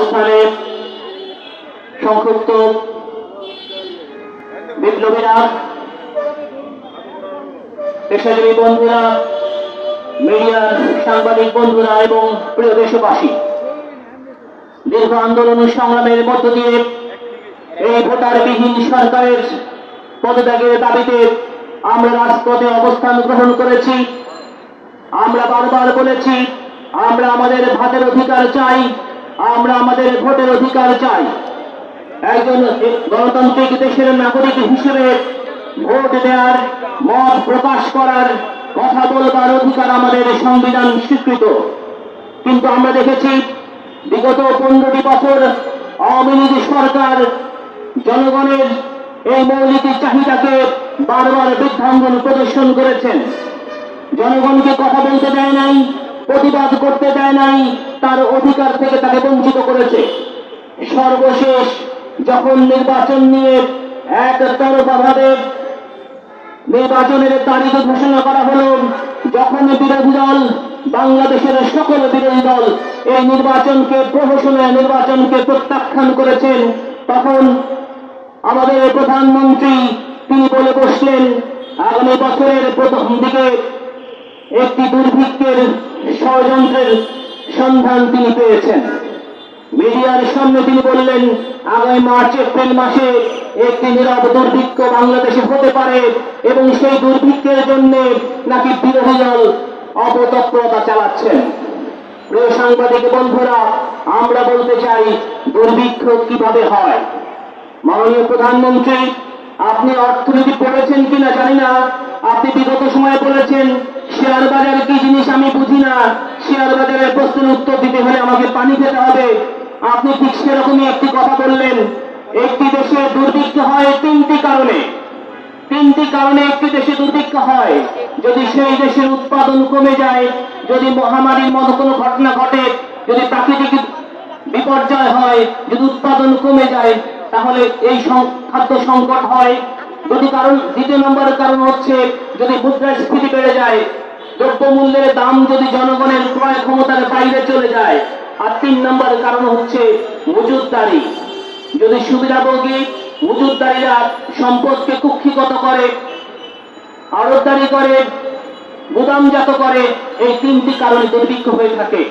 অবস্থানে সংক্ষিপ্ত বিপ্লবীরা, পেশাজীবী বন্ধুরা, মিডিয়ার সাংবাদিক বন্ধুরা এবং প্রিয় দেশবাসী, দীর্ঘ আন্দোলন সংগ্রামের মধ্য দিয়ে এই ভোটারবিহীন সরকারের পদত্যাগের দাবিতে আমরা রাজপথে অবস্থান গ্রহণ করেছি। আমরা বারবার বলেছি, আমরা আমাদের ভাতের অধিকার চাই। আমরা আমাদের ভোটের অধিকার চাই। একজন গণতান্ত্রিক দেশের নাগরিক হিসেবে ভোট দেওয়ার, মত প্রকাশ করার কথা বলবার অধিকার আমাদের সংবিধান স্বীকৃত। কিন্তু আমরা দেখেছি, বিগত পনেরোটি বছর আওয়ামী লীগ সরকার জনগণের এই মৌলিক চাহিদাকে বারবার বৃদ্ধাঙ্গন প্রদর্শন করেছেন। জনগণকে কথা বলতে দেয় নাই, প্রতিবাদ করতে দেয় নাই তার অধিকার থেকে তাকে বঞ্চিত করেছে। সর্বশেষ যখন নির্বাচন নিয়ে এক তরফাভাবে নির্বাচনের তারিখ ঘোষণা করা হলো, যখন বিরোধী দল, বাংলাদেশের সকল বিরোধী দল এই নির্বাচনকে প্রহসনের নির্বাচনকে প্রত্যাখ্যান করেছেন, তখন আমাদের প্রধানমন্ত্রী তিনি বলে বসলেন, আগামী বছরের প্রথম দিকে একটি দুর্ভিক্ষের ষড়যন্ত্রের সন্ধান তিনি পেয়েছেন। মিডিয়ার সামনে তিনি বললেন, আগামী মার্চ, এপ্রিল মাসে একটি নীরব দুর্ভিক্ষ বাংলাদেশে হতে পারে এবং সেই দুর্ভিক্ষের জন্য নাকি বিরোধী দল অপতৎপরতা চালাচ্ছেন প্রিয় সাংবাদিক বন্ধুরা, আমরা বলতে চাই, দুর্ভিক্ষ কীভাবে হয়? মাননীয় প্রধানমন্ত্রী, আপনি অর্থনীতি পড়েছেন কিনা জানি না। আপনি বিগত সময়ে বলেছেন, শেয়ার বাজার কি জিনিস আমি বুঝি না। শেয়ার বাজারের প্রশ্নের উত্তর দিতে হলে আমাকে পানি খেতে হবে। আপনি ঠিক সেরকমই একটি কথা বললেন। একটি দেশে দুর্ভিক্ষ হয় তিনটি কারণে। তিনটি কারণে একটি দেশে দুর্ভিক্ষ হয়। যদি সেই দেশের উৎপাদন কমে যায়, যদি মহামারীর মতো কোনো ঘটনা ঘটে, যদি প্রাকৃতিক বিপর্যয় হয়, যদি উৎপাদন কমে যায়, তাহলে এই খাদ্য সংকট হয়। যদি কারণ দ্বিতীয় নম্বর কারণ হচ্ছে যদি মুদ্রাস্ফীতি বেড়ে যায় দ্রব্যমূল্যের দাম যদি জনগণের ক্রয় ক্ষমতার বাইরে চলে যায়, আর তিন নম্বর কারণ হচ্ছে মজুদদারি যদি সুবিধাভোগী মজুদদারিরা সম্পদকে কুক্ষিগত করে, আড়তদারি করে, গুদামজাত করে, এই তিনটি কারণে দুর্ভিক্ষ হয়ে থাকে।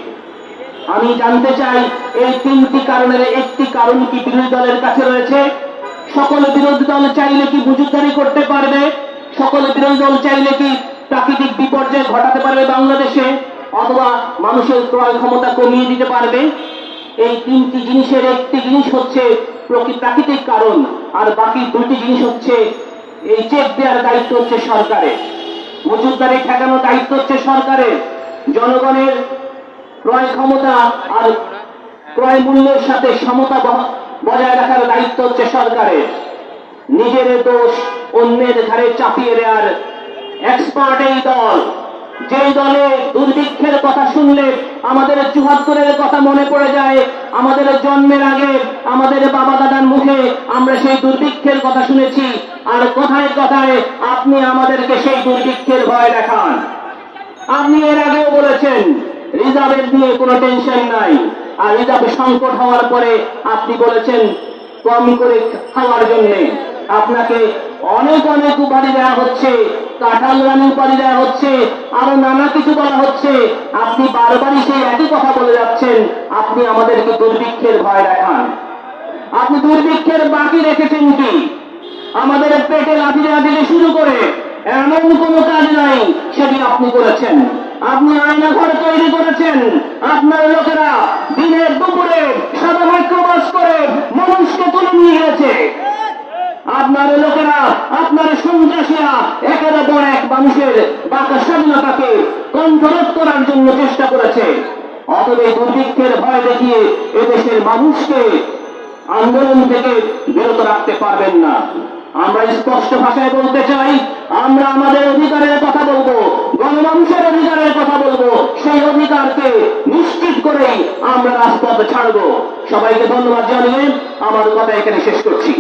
আমি জানতে চাই, এই তিনটি কারণের একটি কারণ কি বিরোধী দলের কাছে রয়েছে? সকল বিরোধী দল চাইলে কি মজুদারি করতে পারবে? সকল বিরোধী দল চাইলে কি প্রাকৃতিক বিপর্যয় ঘটাতে পারবে বাংলাদেশে অথবা মানুষের ক্রয় ক্ষমতা কমিয়ে দিতে পারবে। এই তিনটি জিনিসের একটি জিনিস হচ্ছে প্রাকৃতিক কারণ, আর বাকি দুটি জিনিস হচ্ছে এই চেক দেওয়ার দায়িত্ব হচ্ছে সরকারের। মজুদারি ঠেকানোর দায়িত্ব হচ্ছে সরকারের। জনগণের ক্রয় ক্ষমতা আর ক্রয় মূল্যের সাথে সমতা বজায় রাখার দায়িত্ব হচ্ছে সরকারের। নিজের দোষ অন্যের ঘাড়ে চাপিয়ে দেওয়ার এক্সপার্ট এই দল। যেই দলে দুর্ভিক্ষের কথা শুনলে আমাদের চুহাত্তরের কথা মনে পড়ে যায়, আমাদের জন্মের আগে আমাদের বাবা দাদার মুখে আমরা সেই দুর্ভিক্ষের কথা শুনেছি। আর কথায় কথায় আপনি আমাদেরকে সেই দুর্ভিক্ষের ভয় দেখান। আপনি এর আগেও বলেছেন, রিজার্ভের নিয়ে কোনো টেনশন নাই। আর রিজার্ভ সংকট হওয়ার পরে আপনি বলেছেন, কম করে খাওয়ার জন্য। আপনাকে অনেক অনেক উপাধি দেওয়া হচ্ছে। কাঁঠাল রানী উপাধি দেওয়া হচ্ছে, আরও নানা কিছু বলা হচ্ছে। আপনি বারবারই সেই একই কথা বলে যাচ্ছেন, আপনি আমাদেরকে দুর্ভিক্ষের ভয় দেখান। আপনি দুর্ভিক্ষের বাকি রেখেছেন কি? আমাদের পেটে লাঠি দেওয়া শুরু করে এমন কোন কাজ নাই, সেটি আপনি করেছেন। আপনি আয়না ঘর তৈরি করেছেন, আপনার লোকেরা দিনের দুপুরে সাদা মাইক্রোবাস করে মানুষকে তুলে নিয়ে গেছে আপনার লোকেরা আপনার সন্ত্রাসীরা একের পর এক মানুষের বাঁকা স্বাধীনতাকে কণ্ঠরোধ করার জন্য চেষ্টা করেছে। অতএব দুর্ভিক্ষের ভয় দেখিয়ে এদেশের মানুষকে আন্দোলন থেকে বিরত রাখতে পারবেন না। আমরা স্পষ্ট ভাষায় বলতে চাই, আমরা আমাদের অধিকারের কথা বলব, গণমানুষের অধিকারের কথা বলব, সেই অধিকারকে নিশ্চিত করেই আমরা রাজপথ ছাড়বো। সবাইকে ধন্যবাদ জানিয়ে আমার কথা এখানে শেষ করছি।